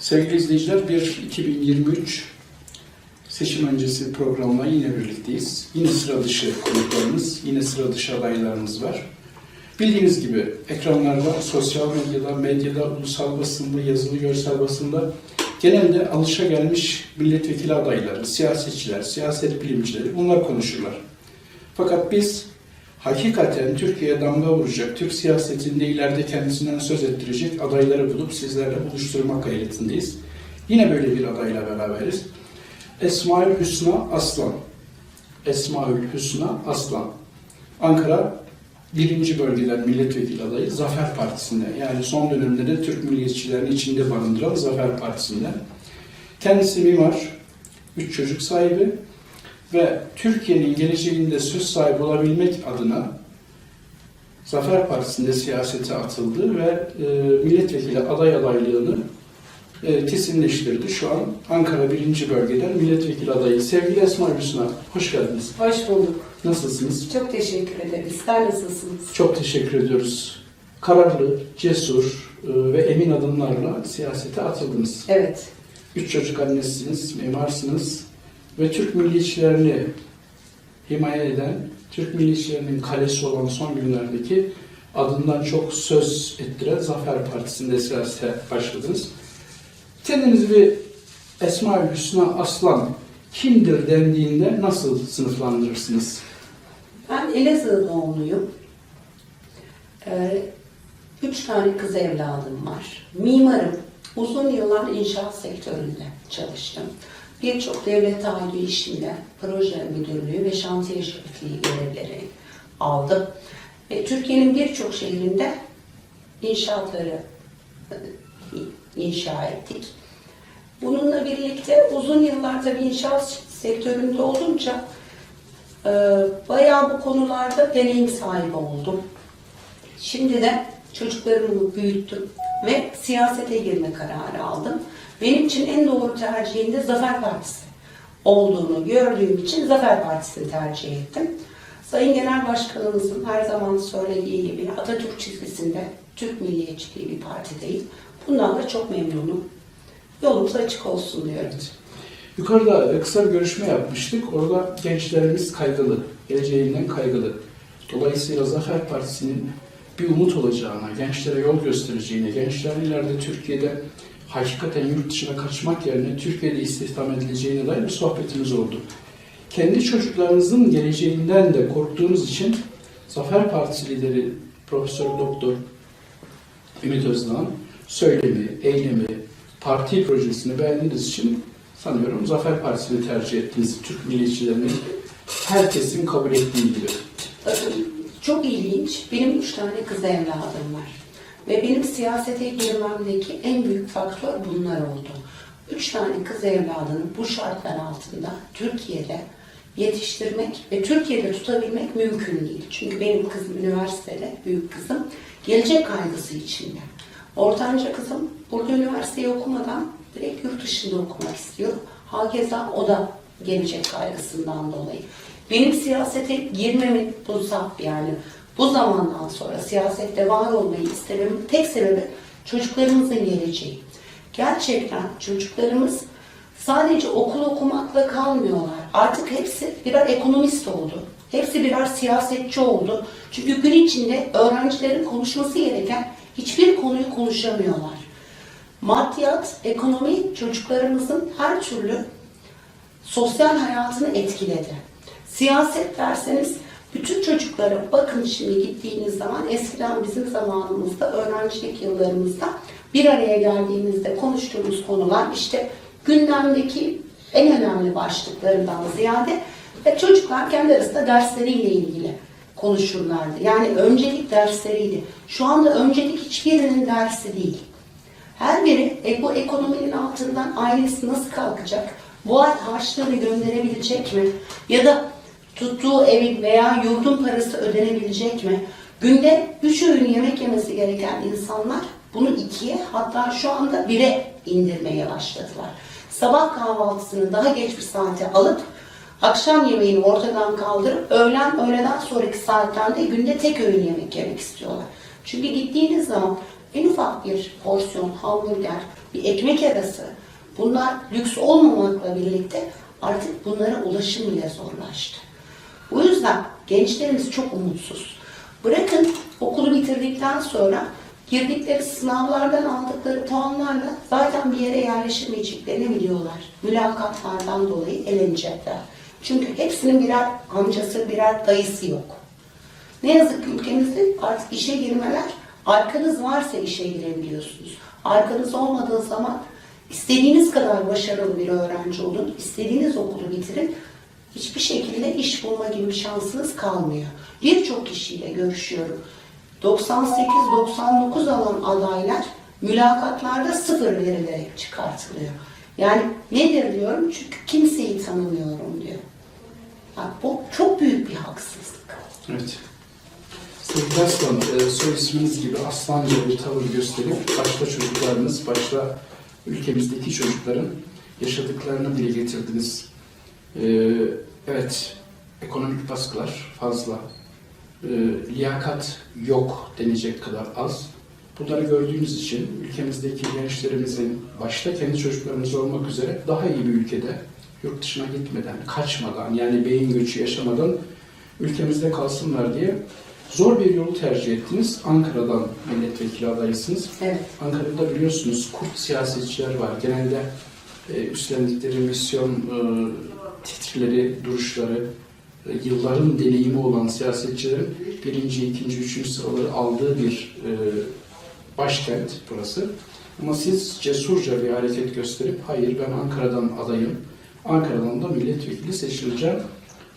Sevgili izleyiciler, bir 2023 seçim öncesi programla yine birlikteyiz. Yine sıra dışı konuklarımız, yine sıra dışı adaylarımız var. Bildiğiniz gibi ekranlarda, sosyal medyada, medyada, ulusal basında, yazılı görsel basında genelde alışagelmiş milletvekili adayları, siyasetçiler, siyaset bilimcileri bunlar konuşurlar. Fakat biz hakikaten Türkiye'ye damga vuracak, Türk siyasetinde ileride kendisinden söz ettirecek adayları bulup sizlerle buluşturmak gayretindeyiz. Yine böyle bir adayla beraberiz. Esmaül Hüsna Aslan. Esmaül Hüsna Aslan. Ankara birinci bölgeden milletvekili adayı Zafer Partisi'nde. Yani son dönemde de Türk milliyetçilerini içinde barındıran Zafer Partisi'nde. Kendisi mimar, üç çocuk sahibi ve Türkiye'nin geleceğinde söz sahibi olabilmek adına Zafer Partisi'nde siyasete atıldı ve e, milletvekili aday adaylığını e, kesinleştirdi. Şu an Ankara 1. Bölgeden milletvekili adayı. Sevgili Esma Hüsna, hoş geldiniz. Hoş bulduk. Nasılsınız? Çok teşekkür ederiz. Sizler nasılsınız? Çok teşekkür ediyoruz. Kararlı, cesur e, ve emin adımlarla siyasete atıldınız. Evet. Üç çocuk annesiniz, mimarsınız ve Türk milliyetçilerini himaye eden, Türk milliyetçilerinin kalesi olan son günlerdeki adından çok söz ettiren Zafer Partisi'nde siyasete başladınız. Kendinizi bir Esma-ül Hüsna Aslan kimdir dendiğinde nasıl sınıflandırırsınız? Ben Elazığ doğumluyum. Ee, üç tane kız evladım var. Mimarım. Uzun yıllar inşaat sektöründe çalıştım. Birçok devlet aile işinde proje müdürlüğü ve şantiye şefliği görevleri aldım. Ve Türkiye'nin birçok şehrinde inşaatları e, inşa ettik. Bununla birlikte uzun yıllar tabii inşaat sektöründe olunca e, bayağı bu konularda deneyim sahibi oldum. Şimdi de çocuklarımı büyüttüm ve siyasete girme kararı aldım. Benim için en doğru tercihin de Zafer Partisi olduğunu gördüğüm için Zafer Partisi'ni tercih ettim. Sayın Genel Başkanımızın her zaman söylediği gibi Atatürk çizgisinde Türk milliyetçiliği bir parti değil. Bundan da çok memnunum. Yolumuz açık olsun diyorum. Yukarıda e, kısa bir görüşme yapmıştık. Orada gençlerimiz kaygılı, geleceğinden kaygılı. Dolayısıyla Zafer Partisi'nin bir umut olacağına, gençlere yol göstereceğine, gençlerin ileride Türkiye'de hakikaten yurt dışına kaçmak yerine Türkiye'de istihdam edileceğine dair bir sohbetimiz oldu. Kendi çocuklarınızın geleceğinden de korktuğunuz için Zafer Partisi lideri Profesör Doktor Ümit Özdağ'ın söylemi, eylemi, parti projesini beğendiğiniz için sanıyorum Zafer Partisi'ni tercih ettiniz. Türk milliyetçilerinin herkesin kabul ettiği gibi. Bakın çok ilginç. Benim üç tane kız evladım var. Ve benim siyasete girmemdeki en büyük faktör bunlar oldu. Üç tane kız evladını bu şartlar altında Türkiye'de yetiştirmek ve Türkiye'de tutabilmek mümkün değil. Çünkü benim kızım üniversitede, büyük kızım, gelecek kaygısı içinde. Ortanca kızım burada üniversiteyi okumadan direkt yurt dışında okumak istiyor. Hakeza o da gelecek kaygısından dolayı. Benim siyasete girmemin bu zap yani bu zamandan sonra siyasette var olmayı istememin tek sebebi çocuklarımızın geleceği. Gerçekten çocuklarımız sadece okul okumakla kalmıyorlar. Artık hepsi birer ekonomist oldu. Hepsi birer siyasetçi oldu. Çünkü gün içinde öğrencilerin konuşması gereken hiçbir konuyu konuşamıyorlar. Maddiyat, ekonomi çocuklarımızın her türlü sosyal hayatını etkiledi. Siyaset derseniz bütün çocuklara bakın şimdi gittiğiniz zaman eskiden bizim zamanımızda öğrencilik yıllarımızda bir araya geldiğimizde konuştuğumuz konular işte gündemdeki en önemli başlıklarından ziyade ve çocuklar kendi arasında dersleriyle ilgili konuşurlardı. Yani öncelik dersleriydi. Şu anda öncelik hiçbirinin dersi değil. Her biri e, bu ekonominin altından ailesi nasıl kalkacak? Bu ay harçlığını gönderebilecek mi? Ya da tuttuğu evin veya yurdun parası ödenebilecek mi? Günde üç öğün yemek yemesi gereken insanlar bunu ikiye hatta şu anda bire indirmeye başladılar. Sabah kahvaltısını daha geç bir saate alıp akşam yemeğini ortadan kaldırıp öğlen öğleden sonraki saatlerde günde tek öğün yemek yemek istiyorlar. Çünkü gittiğiniz zaman en ufak bir porsiyon hamburger, bir ekmek arası bunlar lüks olmamakla birlikte artık bunlara ulaşım bile zorlaştı. Yüzden gençlerimiz çok umutsuz. Bırakın okulu bitirdikten sonra girdikleri sınavlardan aldıkları puanlarla zaten bir yere yerleşemeyeceklerini biliyorlar. Mülakatlardan dolayı elenecekler. Çünkü hepsinin birer amcası, birer dayısı yok. Ne yazık ki ülkemizde artık işe girmeler, arkanız varsa işe girebiliyorsunuz. Arkanız olmadığı zaman istediğiniz kadar başarılı bir öğrenci olun, istediğiniz okulu bitirin, hiçbir şekilde iş bulma gibi bir şansınız kalmıyor. Birçok kişiyle görüşüyorum. 98-99 alan adaylar mülakatlarda sıfır verilerek çıkartılıyor. Yani nedir diyorum çünkü kimseyi tanımıyorum diyor. Ya bu çok büyük bir haksızlık. Evet. Sevgili Aslan, e, soy isminiz gibi aslanca bir tavır gösterip başta çocuklarınız, başta ülkemizdeki çocukların yaşadıklarını dile getirdiniz. E, evet, ekonomik baskılar fazla. E, liyakat yok denecek kadar az. Bunları gördüğünüz için ülkemizdeki gençlerimizin başta kendi çocuklarımız olmak üzere daha iyi bir ülkede yurt dışına gitmeden, kaçmadan yani beyin göçü yaşamadan ülkemizde kalsınlar diye zor bir yolu tercih ettiniz. Ankara'dan milletvekili adaysınız. Evet. Ankara'da biliyorsunuz kurt siyasetçiler var. Genelde e, üstlendikleri misyon e, titrileri, duruşları, yılların deneyimi olan siyasetçilerin birinci, ikinci, üçüncü sıraları aldığı bir e, başkent burası. Ama siz cesurca bir hareket gösterip hayır ben Ankara'dan adayım, Ankara'dan da milletvekili seçileceğim.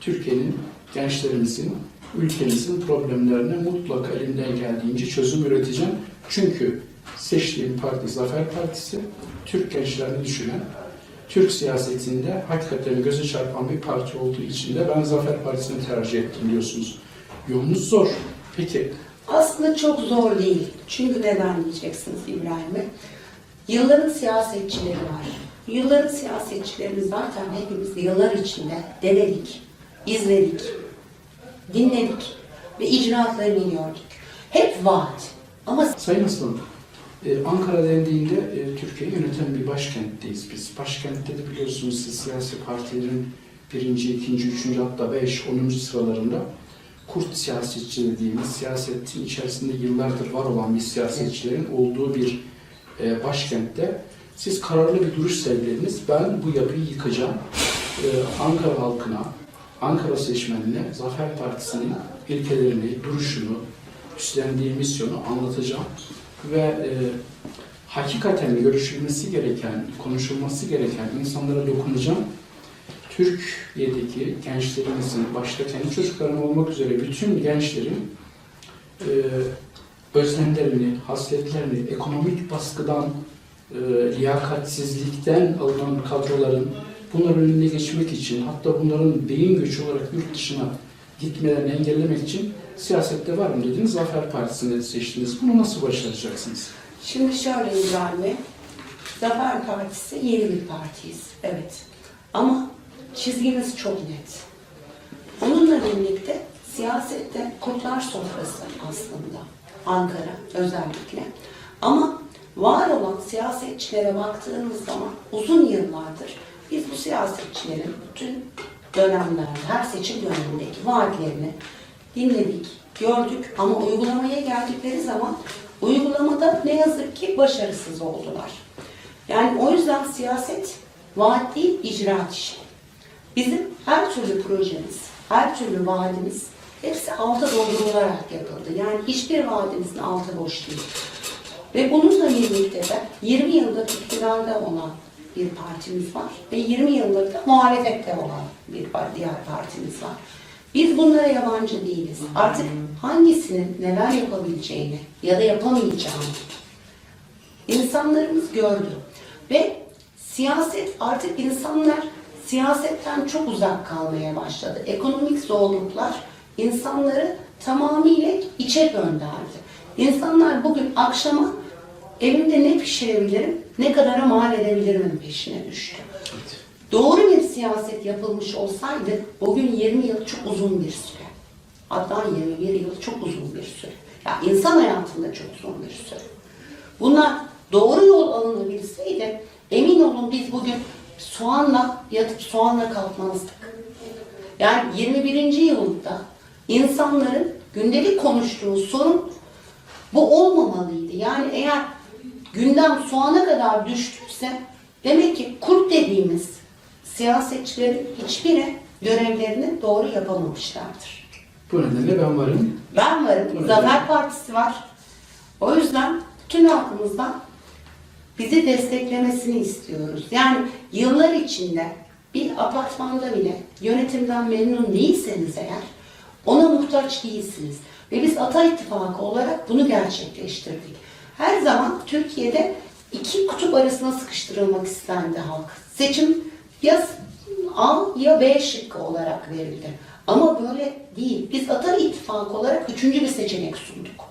Türkiye'nin, gençlerimizin, ülkemizin problemlerine mutlaka elimden geldiğince çözüm üreteceğim. Çünkü seçtiğim parti Zafer Partisi, Türk gençlerini düşünen, Türk siyasetinde hakikaten göze çarpan bir parti olduğu için de ben Zafer Partisi'ni tercih ettim biliyorsunuz. Yolunuz zor. Peki Aslında çok zor değil. Çünkü neden diyeceksiniz İbrahim Bey? Yılların siyasetçileri var. Yılların siyasetçilerini zaten hepimiz yıllar içinde denedik, izledik, dinledik ve icraatlarını gördük. Hep vaat. Ama Sayın Aslan, e, Ankara dendiğinde e, Türkiye'yi yöneten bir başkentteyiz biz. Başkentte de biliyorsunuz siz siyasi partilerin birinci, ikinci, üçüncü hatta beş, onuncu sıralarında kurt siyasetçi dediğimiz siyasetin içerisinde yıllardır var olan bir siyasetçilerin olduğu bir e, başkentte siz kararlı bir duruş sergilediniz. Ben bu yapıyı yıkacağım. E, Ankara halkına, Ankara seçmenine Zafer Partisi'nin ilkelerini, duruşunu, üstlendiği misyonu anlatacağım ve e, hakikaten görüşülmesi gereken, konuşulması gereken insanlara dokunacağım. Türkiye'deki gençlerimizin, başta kendi çocuklarım olmak üzere bütün gençlerin e, özlemlerini, hasletlerini, ekonomik baskıdan, e, liyakatsizlikten alınan kadroların bunların önüne geçmek için, hatta bunların beyin göçü olarak yurt dışına gitmelerini engellemek için siyasette var mı dediniz, Zafer Partisi'ni seçtiniz. Bunu nasıl başaracaksınız? Şimdi şöyle İbrahim Bey, Zafer Partisi yeni bir partiyiz. Evet. Ama çizgimiz çok net. Onunla birlikte siyasette kurtlar sofrası aslında. Ankara özellikle. Ama var olan siyasetçilere baktığımız zaman uzun yıllardır biz bu siyasetçilerin bütün dönemlerde, her seçim dönemindeki vaatlerini dinledik, gördük ama uygulamaya geldikleri zaman uygulamada ne yazık ki başarısız oldular. Yani o yüzden siyaset vaat değil, icraat işi. Bizim her türlü projemiz, her türlü vaadimiz hepsi alta doldurularak yapıldı. Yani hiçbir vaadimizin altı boş değil. Ve bununla birlikte de 20 yıldır iktidarda olan bir partimiz var ve 20 yıldır da muhalefette olan bir diğer partimiz var. Biz bunlara yabancı değiliz. Artık hangisinin neler yapabileceğini ya da yapamayacağını insanlarımız gördü. Ve siyaset artık insanlar siyasetten çok uzak kalmaya başladı. Ekonomik zorluklar insanları tamamıyla içe gönderdi. İnsanlar bugün akşama evimde ne pişirebilirim, ne kadara mal edebilirim peşine düştü. Doğru bir siyaset yapılmış olsaydı bugün 20 yıl çok uzun bir süre. Hatta 21 yıl çok uzun bir süre. Ya insan hayatında çok uzun bir süre. bunlar doğru yol alınabilseydi emin olun biz bugün soğanla yatıp soğanla kalkmazdık. Yani 21. yılda insanların gündelik konuştuğu sorun bu olmamalıydı. Yani eğer gündem soğana kadar düştüyse demek ki kurt dediğimiz siyasetçilerin hiçbiri görevlerini doğru yapamamışlardır. Bu nedenle ben varım. Ben varım, Evet. Zafer Partisi var. O yüzden tüm halkımızdan bizi desteklemesini istiyoruz. Yani yıllar içinde bir apartmanda bile yönetimden memnun değilseniz eğer ona muhtaç değilsiniz. Ve biz Ata İttifakı olarak bunu gerçekleştirdik. Her zaman Türkiye'de iki kutup arasına sıkıştırılmak istendi halk. Seçim ya A ya B şıkkı olarak verildi. Ama böyle değil. Biz Ata İttifakı olarak üçüncü bir seçenek sunduk.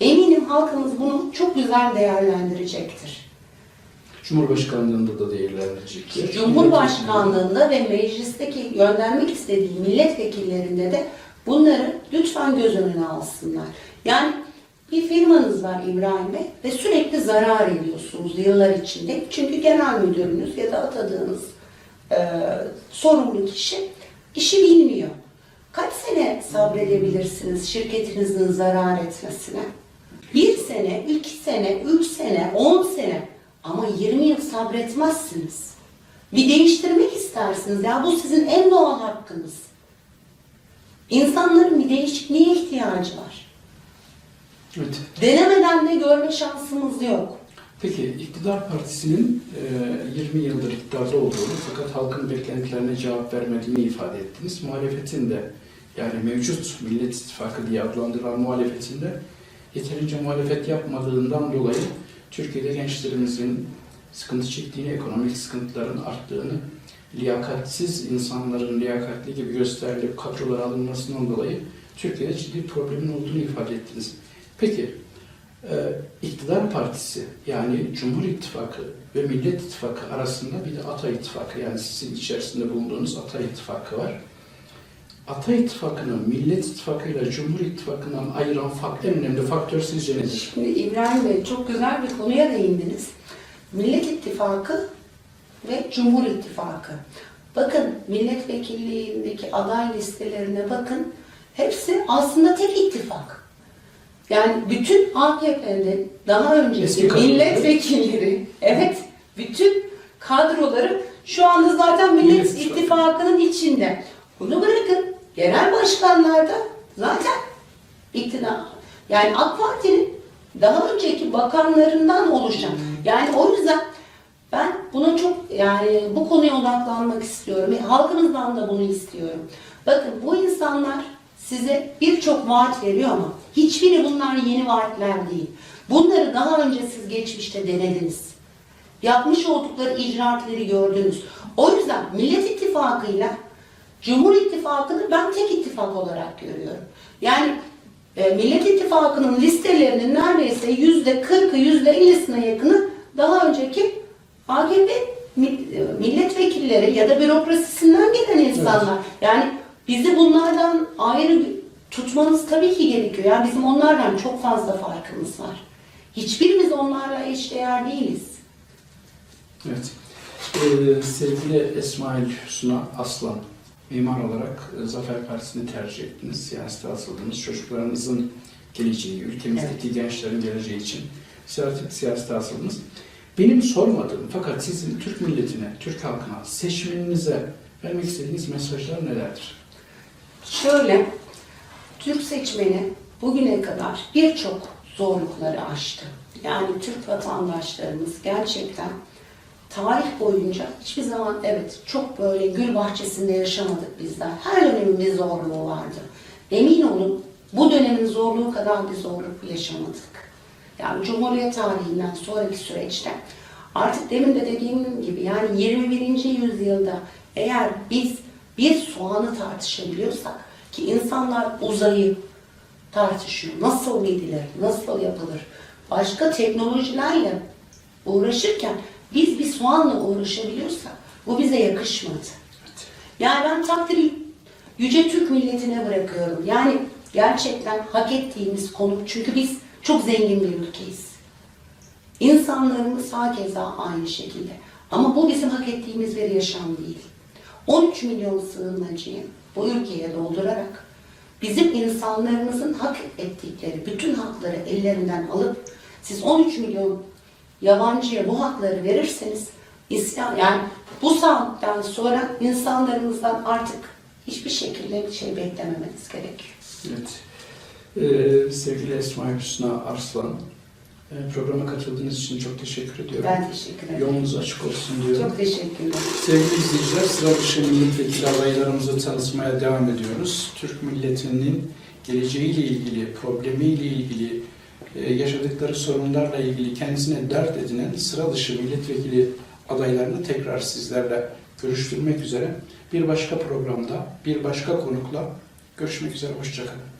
Eminim halkımız bunu çok güzel değerlendirecektir. Cumhurbaşkanlığında da değerlendirecektir. Cumhurbaşkanlığında ve meclisteki göndermek istediği milletvekillerinde de bunları lütfen göz önüne alsınlar. Yani bir firmanız var İbrahim Bey ve sürekli zarar ediyorsunuz yıllar içinde. Çünkü genel müdürünüz ya da atadığınız e, sorumlu kişi işi bilmiyor. Kaç sene sabredebilirsiniz şirketinizin zarar etmesine? Bir sene, iki sene, üç sene, on sene ama 20 yıl sabretmezsiniz. Bir değiştirmek istersiniz. Ya bu sizin en doğal hakkınız. İnsanların bir değişikliğe ihtiyacı var. Evet. Denemeden de görme şansımız yok. Peki iktidar partisinin e, 20 yıldır iktidarda olduğunu fakat halkın beklentilerine cevap vermediğini ifade ettiniz. Muhalefetin de yani mevcut Millet İttifakı diye adlandırılan muhalefetin de yeterince muhalefet yapmadığından dolayı Türkiye'de gençlerimizin sıkıntı çektiğini, ekonomik sıkıntıların arttığını, liyakatsiz insanların liyakatli gibi gösterilip kadrolara alınmasından dolayı Türkiye'de ciddi problemin olduğunu ifade ettiniz. Peki ee, iktidar partisi yani Cumhur İttifakı ve Millet İttifakı arasında bir de Ata İttifakı yani sizin içerisinde bulunduğunuz Ata İttifakı var. Ata İttifakı'nı Millet İttifakı ile Cumhur İttifakı'ndan ayıran fak- en önemli faktör sizce nedir? Şimdi İbrahim Bey çok güzel bir konuya değindiniz. Millet İttifakı ve Cumhur İttifakı. Bakın milletvekilliğindeki aday listelerine bakın. Hepsi aslında tek ittifak. Yani bütün AKP'nin daha önceki milletvekilleri, evet bütün kadroları şu anda zaten Millet Millet İttifakı. İttifakı'nın içinde. Bunu bırakın. Genel başkanlarda zaten iktidar. Yani AK Parti'nin daha önceki bakanlarından oluşan. Yani o yüzden ben buna çok yani bu konuya odaklanmak istiyorum. ve Halkımızdan da bunu istiyorum. Bakın bu insanlar size birçok vaat veriyor ama hiçbiri bunlar yeni vaatler değil. Bunları daha önce siz geçmişte denediniz. Yapmış oldukları icraatleri gördünüz. O yüzden Millet İttifakı'yla Cumhur İttifakı'nı ben tek ittifak olarak görüyorum. Yani e, Millet İttifakı'nın listelerinin neredeyse yüzde kırkı, yüzde ellisine yakını daha önceki AKP e, milletvekilleri ya da bürokrasisinden gelen insanlar. Yani bizi bunlardan ayrı tutmanız tabii ki gerekiyor. Yani bizim onlardan çok fazla farkımız var. Hiçbirimiz onlarla eşdeğer değiliz. Evet. Ee, sevgili Esmail Hüsna Aslan, mimar olarak e, Zafer Partisi'ni tercih ettiniz. Siyasete asıldınız. Çocuklarınızın geleceği, ülkemizdeki gençlerin geleceği için siyasete, siyasete asıldınız. Benim sormadığım fakat sizin Türk milletine, Türk halkına, seçmeninize vermek istediğiniz mesajlar nelerdir? Şöyle, Türk seçmeni bugüne kadar birçok zorlukları aştı. Yani Türk vatandaşlarımız gerçekten tarih boyunca hiçbir zaman evet çok böyle gül bahçesinde yaşamadık bizler. Her dönemin bir zorluğu vardı. Emin olun bu dönemin zorluğu kadar bir zorluk yaşamadık. Yani Cumhuriyet tarihinden sonraki süreçte artık demin de dediğim gibi yani 21. yüzyılda eğer biz bir soğanı tartışabiliyorsak ki insanlar uzayı tartışıyor. Nasıl gidilir, nasıl yapılır? Başka teknolojilerle uğraşırken biz bir soğanla uğraşabiliyorsak bu bize yakışmadı. Yani ben takdiri yüce Türk milletine bırakıyorum. Yani gerçekten hak ettiğimiz konu çünkü biz çok zengin bir ülkeyiz. İnsanlarımız hakeza aynı şekilde. Ama bu bizim hak ettiğimiz bir yaşam değil. 13 milyon sığınmacıyı bu ülkeye doldurarak bizim insanlarımızın hak ettikleri bütün hakları ellerinden alıp siz 13 milyon yabancıya bu hakları verirseniz İslam yani bu saatten sonra insanlarımızdan artık hiçbir şekilde bir şey beklememeniz gerekiyor. Evet. Ee, sevgili Esma Hüsna Arslan, programa katıldığınız için çok teşekkür ediyorum. Ben teşekkür ederim. Yolunuz açık olsun diyorum. Çok teşekkürler. Sevgili izleyiciler, sıra dışı milletvekili adaylarımızı tanıtmaya devam ediyoruz. Türk milletinin geleceğiyle ilgili, problemiyle ilgili, e, yaşadıkları sorunlarla ilgili kendisine dert edinen sıra dışı milletvekili adaylarını tekrar sizlerle görüştürmek üzere bir başka programda, bir başka konukla görüşmek üzere. Hoşçakalın.